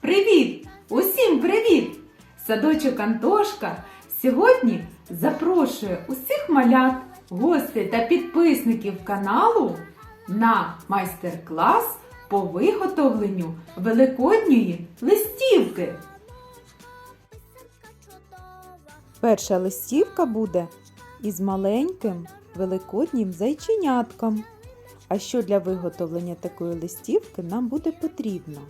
Привіт! Усім привіт! Садочок Антошка сьогодні запрошує усіх малят, гостей та підписників каналу на майстер-клас по виготовленню великодньої листівки. Перша листівка буде із маленьким великоднім зайченятком. А що для виготовлення такої листівки нам буде потрібно?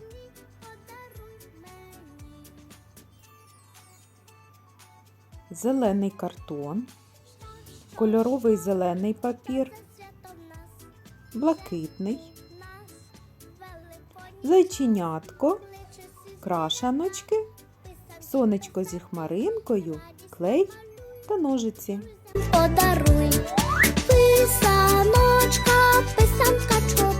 Зелений картон, кольоровий зелений папір, блакитний, зайченятко, крашаночки, сонечко зі хмаринкою, клей та ножиці. Писаночка, писанка чудова,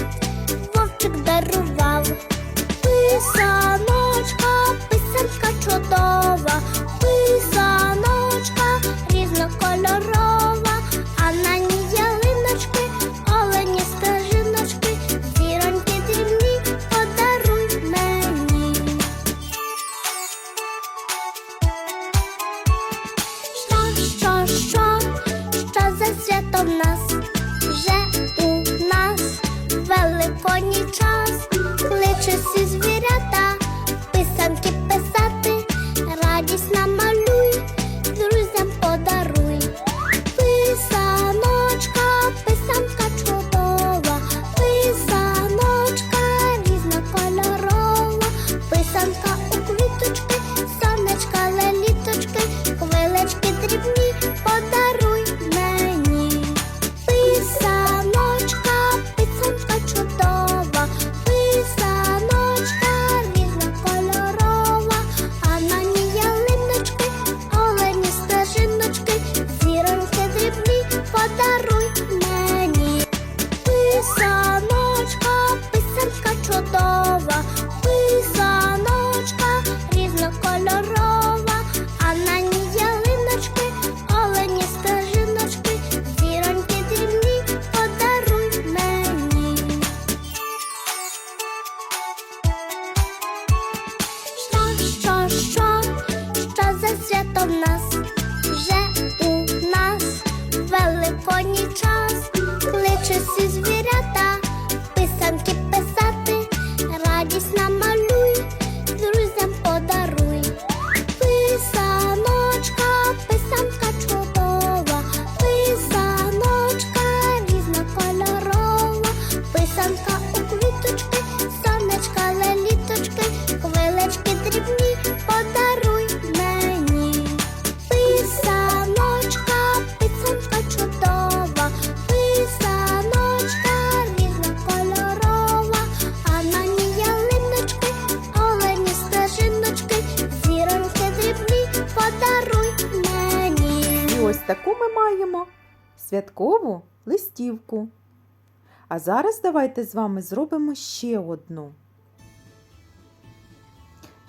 таку ми маємо святкову листівку. А зараз давайте з вами зробимо ще одну.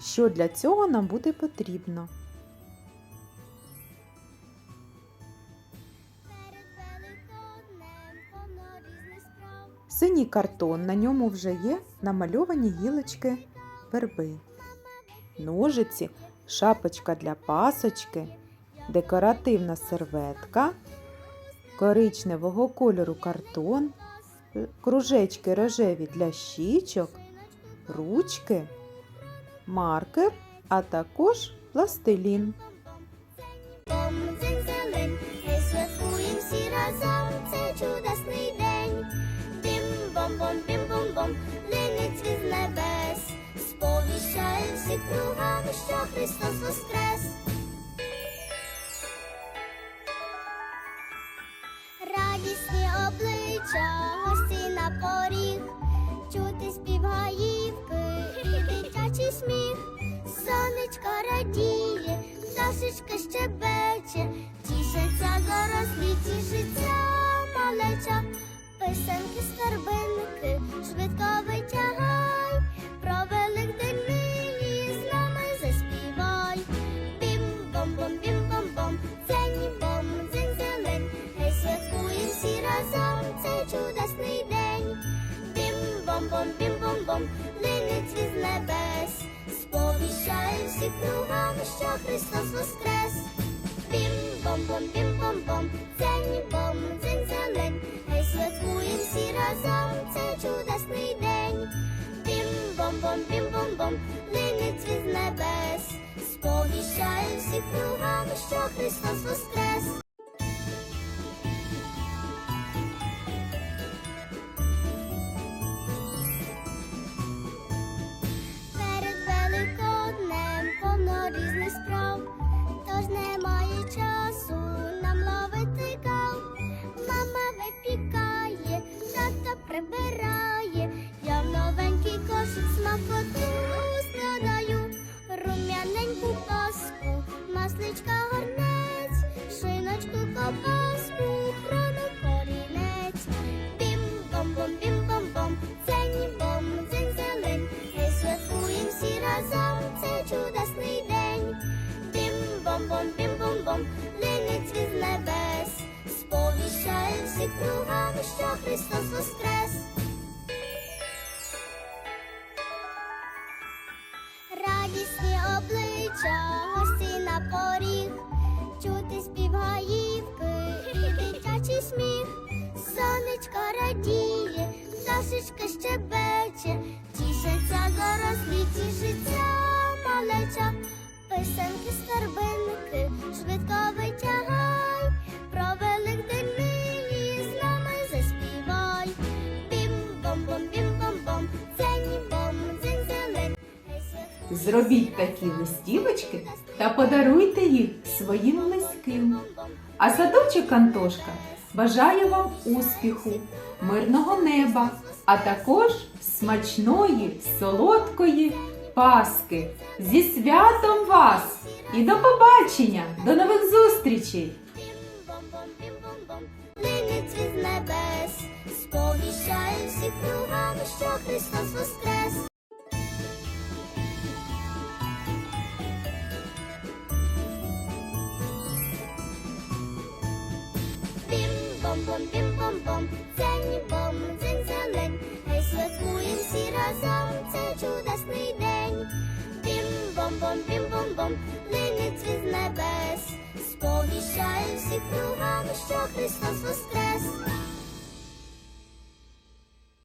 Що для цього нам буде потрібно? Синій картон, на ньому вже є намальовані гілочки верби. Ножиці, шапочка для пасочки, декоративна серветка, коричневого кольору картон, кружечки рожеві для щічок, ручки, маркер, а також пластилін. Линить від небес, сповіщає всі кругами, що Христос воскрес. Сміх. Сонечко радіє, пташечка щебече, тішиться дорослі, тішиться малеча, писанки, скарбинки, швидко витягай, всі кругами, що Христос воскрес. Бім-бом-бом, бім-бом-бом, дзень-бом, дзень-зелень, Гей, святкуєм всі разом це чудесний день. Бім-бом-бом, бім-бом-бом, линить від небес, сповіщає всі кругами, що Христос воскрес. Масличка горнець, шиночку ковбаску, хрону корінець. Бім-бом-бом, бім-бом-бом, дзень-бом, дзень-зелень, Гей, святкуєм всі разом цей чудесний день. Бім-бом-бом, бім-бом-бом, линить від небес, сповіщає всі кругами, що Христос воскрес. Пташечка щебече, тішиться дорослі, тішиться малеча, писанки, скарбинки, швидко витягай, про Великдень нині з нами заспівай. Бім-бом-бом, бім-бом-бом, дзень-бом, дзень-зелень. Зробіть такі листівочки та подаруйте їх своїм близьким. А садочок Антошка бажає вам успіху, мирного неба, а також смачної, солодкої Паски. Зі святом вас! І до побачення! До нових зустрічей! Сповіщає всі кругами, що Христос воскрес. Бім-бом-бом, бім-бом-бом, линить від небес, сповіщає всіх кругами, що Христос воскрес.